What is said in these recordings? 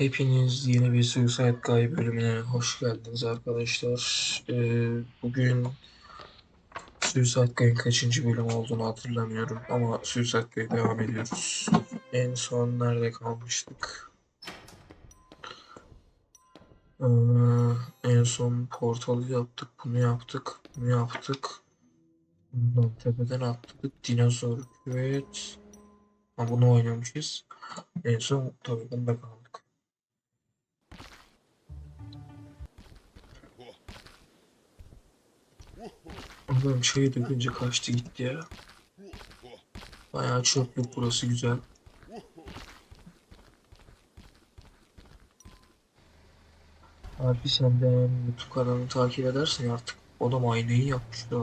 Hepiniz yeni bir Suicide Guy bölümüne hoş geldiniz arkadaşlar. Ee, bugün Suicide Guy'ın kaçıncı bölüm olduğunu hatırlamıyorum ama Suicide Guy'a devam ediyoruz. En son nerede kalmıştık? Ee, en son portalı yaptık, bunu yaptık, bunu yaptık. Bundan tepeden atladık. Dinozor evet. Ha, bunu oynamışız. En son tabii bunda kaldık. Oğlum şeyi dökünce kaçtı gitti ya. Bayağı çöplük burası güzel. Abi sen de YouTube kanalını takip edersin artık. Adam aynayı yapmış ya.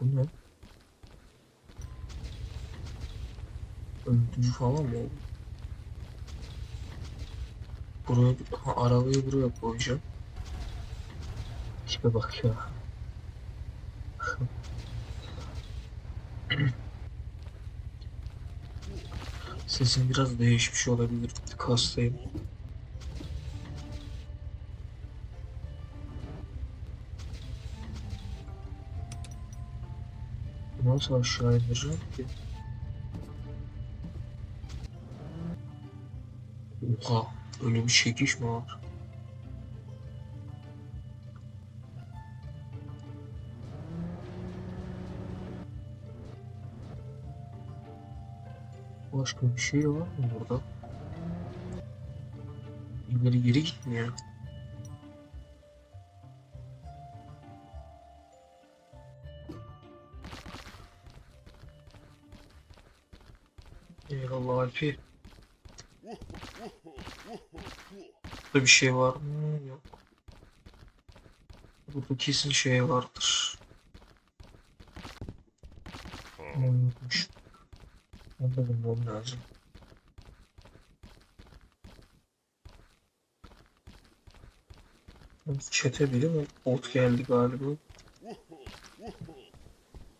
Bu ne? Öldürücü falan mı oldu? Buraya, ha, arabayı buraya koyacağım. Tipe bak ya. Sesim biraz değişmiş olabilir. Hastayım. Nasıl aşağı indireceğim ki? Oha, öyle bir çekiş mi var? Başka bir şey var mı burada? İleri geri gitmiyor. Eyvallah Alpi. Burada bir şey var mı? Yok. Burada kesin şey vardır. Ne yokmuş. Onu da lazım. Çete biri mi? Bot geldi galiba.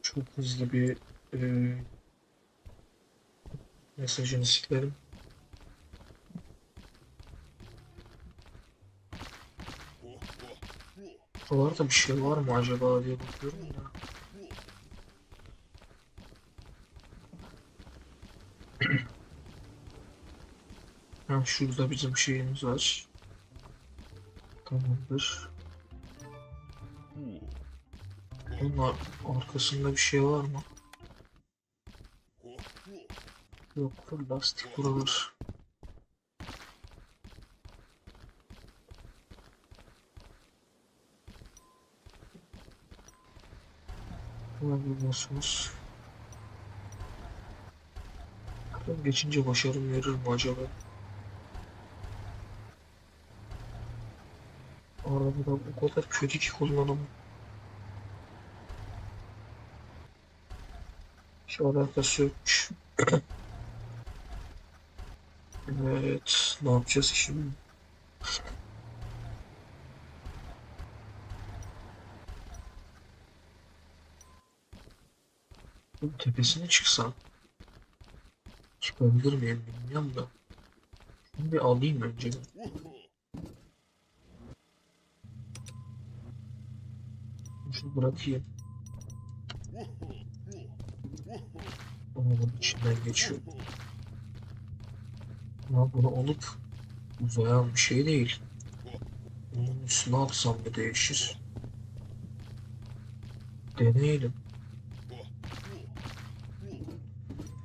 Çok hızlı bir e, mesajını siklerim. Buralarda bir şey var mı acaba diye bakıyorum da. Ha, şurada bizim şeyimiz var. Tamamdır. Bunun ar- arkasında bir şey var mı? Yok, lastik buralar. Bulabiliyorsunuz. Buradan geçince başarım verir mi acaba? Arabada bu kadar kötü ki kullanım. Hiç alakası yokmuş. Evet, ne yapacağız şimdi? Bunun tepesine çıksam çıkabilir miyim bilmiyorum da. Şunu bir alayım önce. Şunu bırakayım. Bunun içinden geçiyor. Ama bunu alıp uzayan bir şey değil. Bunun üstüne atsam mı değişir? Deneyelim.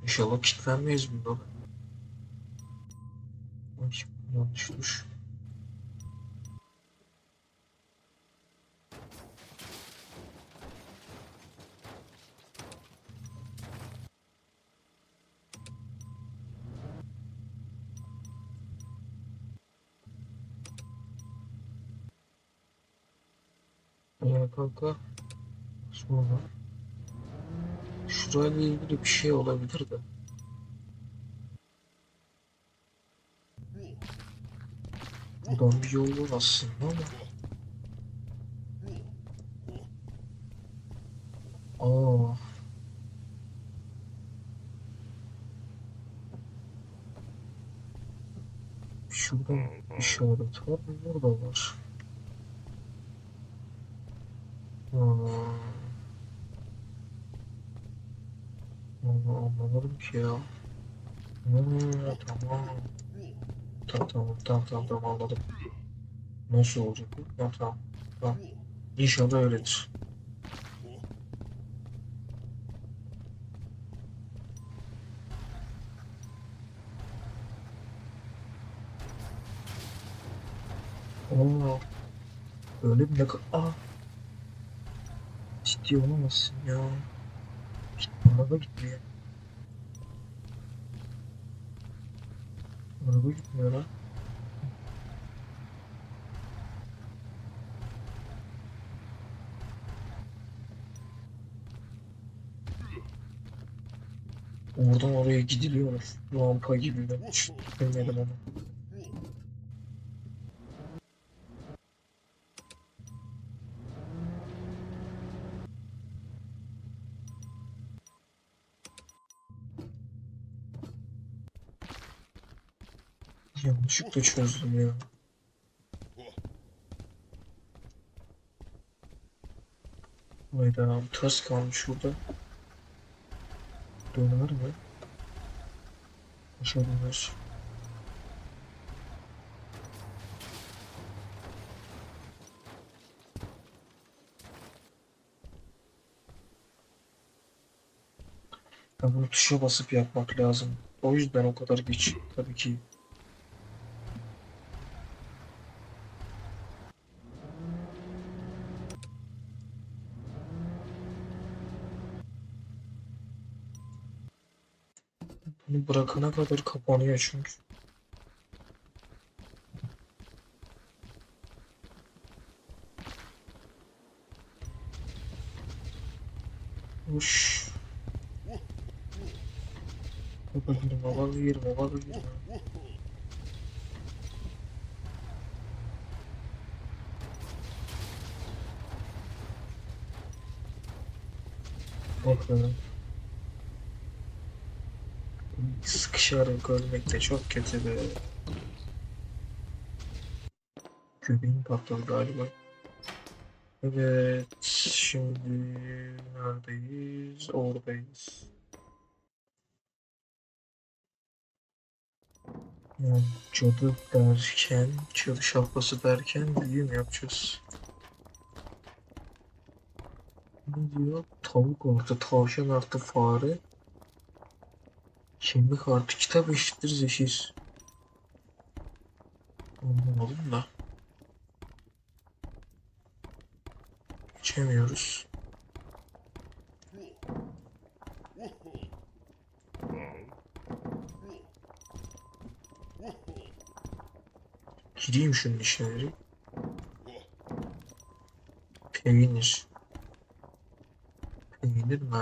İnşallah kilitlenmeyiz bundan. Ay yanlış tuş. Ee, kanka sonra şurayla ilgili bir şey olabilir de. Buradan bir yol var aslında ama Aa. Şurada işaret var? Burada var. Aa. Onu anlamadım ki ya. Hmm, tamam. Tamam tamam tamam tamam tamam anladım. Nasıl olacak bu? Tamam tamam. tamam. İnşallah öyledir. Oo. Öyle bir ne kadar... Aa. Ciddi olamazsın ya. Araba gitmiyor. Araba gitmiyor lan. Oradan oraya gidiliyor. Rampa gibi ben hiç bilmedim onu. Yanlışlıkla çözdüm ya. Hayda bir tas kalmış şurada. Döner mi? Aşağı döner. Ya bunu tuşa basıp yapmak lazım. O yüzden o kadar geç tabii ki. Bunu bırakana kadar kapanıyor çünkü. Uş. Baba girme, baba girme, baba girme. Bak Sıkışarak ölmek de çok kötü be. Göbeğim patladı galiba. Evet, şimdi neredeyiz? Oradayız. Yani cadı derken, cadı şapkası derken büyü mü yapacağız? Ne diyor? Tavuk artı, tavşan artı fare. Kemik artı kitap eşittir zehir. Anlamadım da. Geçemiyoruz. Gireyim şunun direkt. Peynir. Peynir mi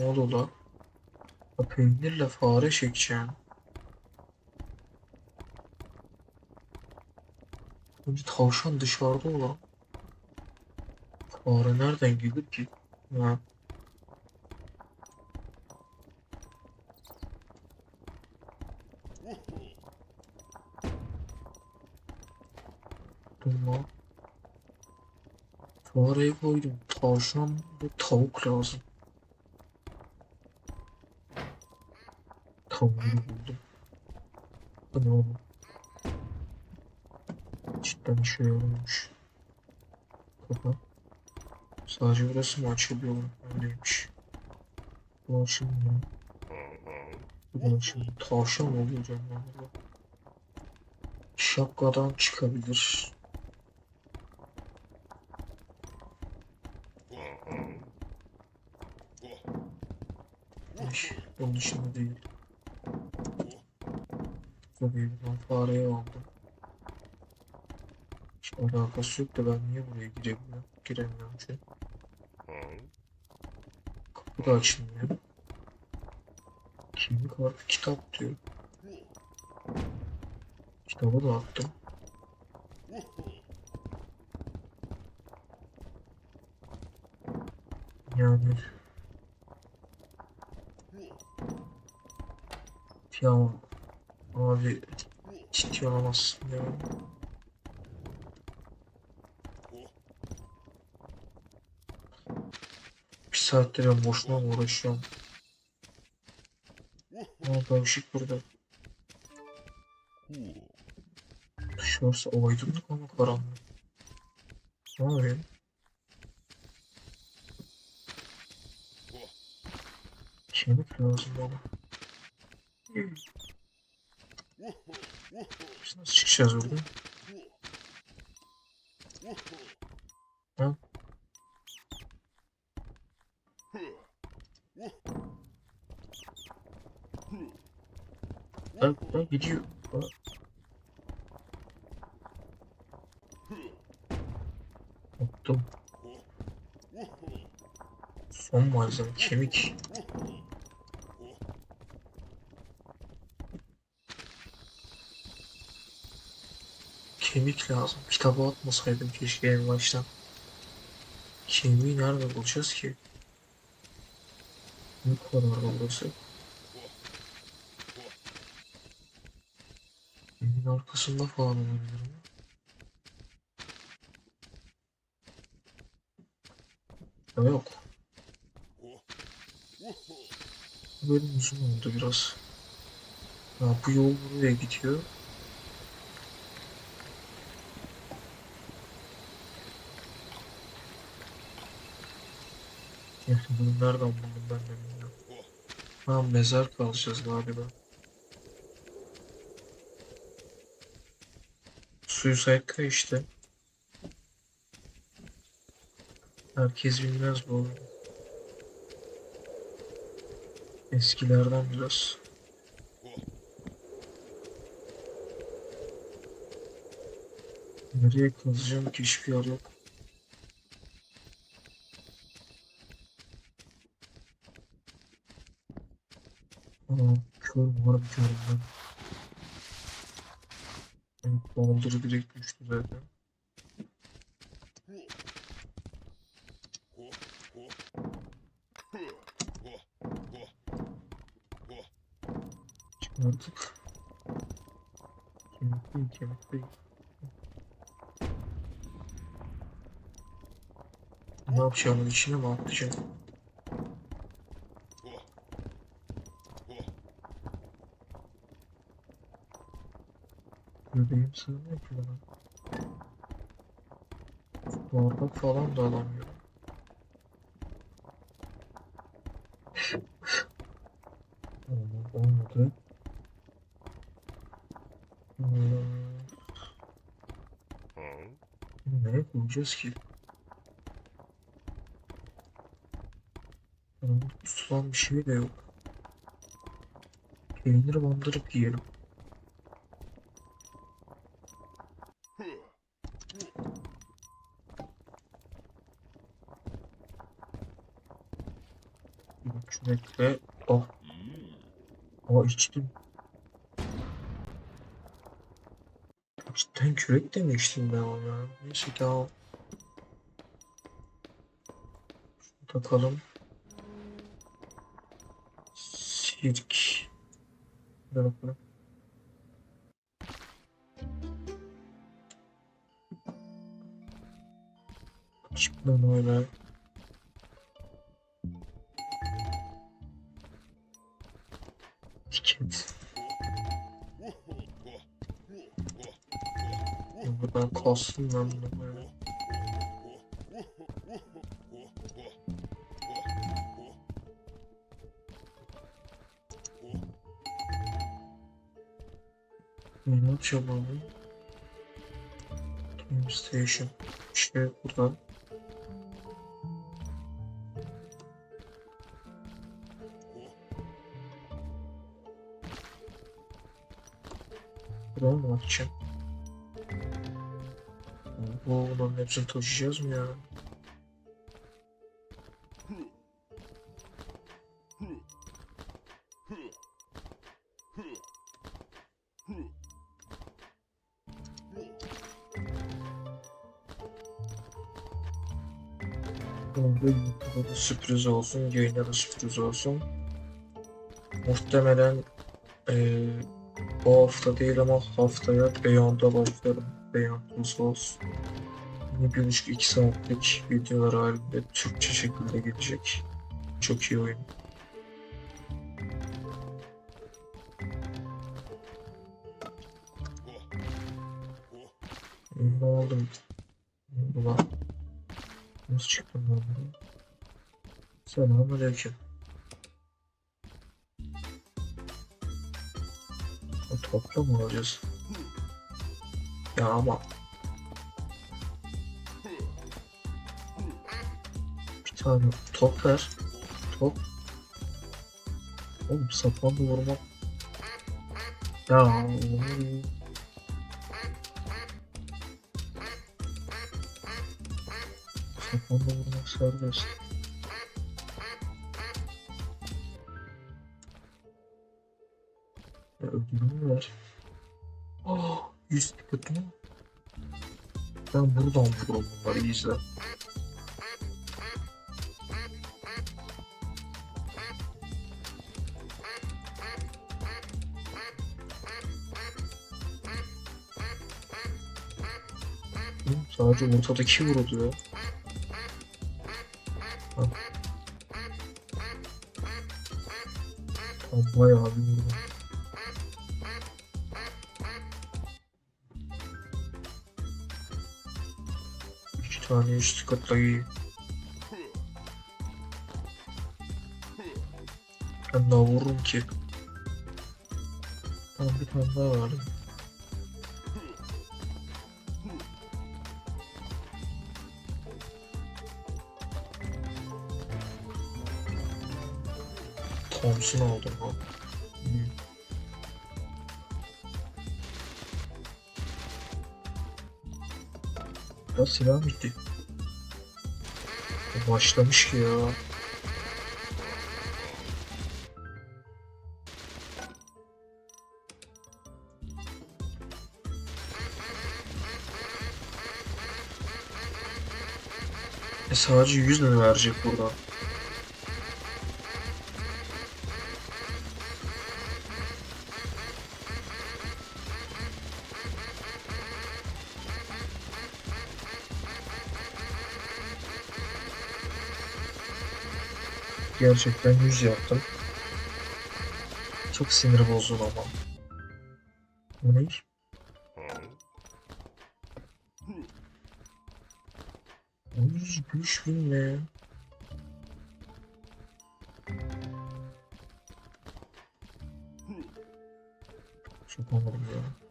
Ne oldu lan? Peynirle fare çekeceğim. Önce tavşan dışarıda olan. Fare nereden gelir ki? Ha. Tamam. Fareyi koydum. Tavşan ve tavuk lazım. Tavuğu buldum. Bu ne oğlum? Cidden işe yarıyormuş. Kapa. Sadece burası mı açılıyor? Öyleymiş. Bu açılmıyor. Bu da açılmıyor. Tavşan oluyor burada? Şapkadan çıkabilir. Onun dışında değil istemiyorum. Ben fareye aldım. Alakası yok da ben niye buraya girebiliyorum? Giremiyorum çünkü. Kapı da açılmıyor. Kimlik var, kitap diyor. Kitabı da attım. Yani Piyano abi ciddi olamazsın ya. Bir saattir ben boşuna uğraşıyorum? Aa ışık burada. Dışarısı o aydınlık ama karanlık. Ne oluyor? Kemik lazım bana. Biz nasıl çıkacağız buradan? Ha? Ha, ha, gidiyor. Ha. Unuttum. Son malzeme kemik. Kemik lazım. Kitaba atmasaydım keşke en baştan. Kemiği nerede bulacağız ki? Ne kadar burası? Evin arkasında falan olabilir mi? Ya yok. Böyle uzun oldu biraz. Ya bu yol buraya gidiyor. Bunu nereden buldum ben de bilmiyorum. Ha mezar kalacağız galiba. Suicide işte. Herkes bilmez bu oyunu. Eskilerden biraz. Nereye kazacağım ki hiçbir yer yok. Aa, kör var bir körüm ben. Evet, baldırı direkt düştü zaten. Çıkardık. Kemik değil, kemik değil. Ne yapacağım? İçine mi atlayacağım? Bebeğim sığmıyor ki bana. Bardak falan da alamıyorum. Olmadı. Olmadı. Nereye koyacağız ki? Tutulan bir şey de yok. Peynir bandırıp yiyelim. Metre. Oh. Aa içtim. Cidden kürek de mi içtim ben onu ya? Neyse tamam. Şunu takalım. Sirk. Hadi bakalım. Çıkmadan öyle. Buradan kastım ben bunu böyle. Ne yapacağım abi? Time Station. Şey buradan. Buradan mı atacağım? Bu bunların hepsini taşıyacağız mı ya? Sürpriz olsun, yayına da sürpriz olsun. Muhtemelen eee bu hafta değil ama haftaya Beyond'a başlarım. Beyond Souls. Bir buçuk iki saatlik videolar halinde Türkçe şekilde gelecek. Çok iyi oyun. Ne oldu? Ne oldu lan? Nasıl çıktın lan buraya? Selamünaleyküm. O topla mı alacağız? Ya ama tane top ver. Top. Oğlum sapanla vurmak. Ya. Sapanla vurmak serbest. Ya ödülümü ver. Oh, 100 ticket mi? Ben buradan vururum bunları izle. Sadece ortadaki vuruluyor. Ha. Tam bayağı bir vurdu. İki tane üst katla iyi. Ben daha vururum ki. Tamam bir tane daha var. Thompson lan. Hmm. Ya silah bitti. Başlamış ki ya. E sadece 100 mü verecek burada? Gerçekten 100 yaptım. Çok sinir bozdun ama. Ne? O 105 bin ne? Çok anladım ya.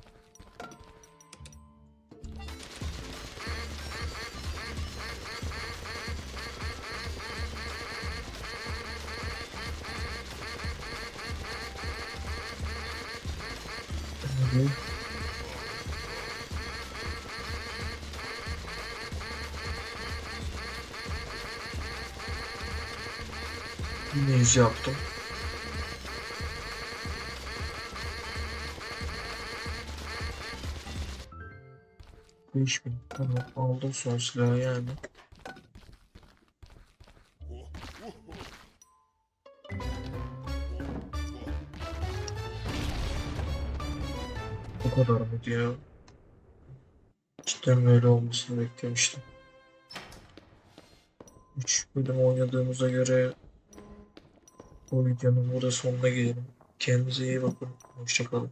Yine yüz yaptım. Beş bin. Tamam aldım son silahı yani. Bu kadar mıydı ya? Cidden böyle olmasını beklemiştim. 3 bölüm oynadığımıza göre bu videonun burada sonuna gelelim. Kendinize iyi bakın. Hoşçakalın.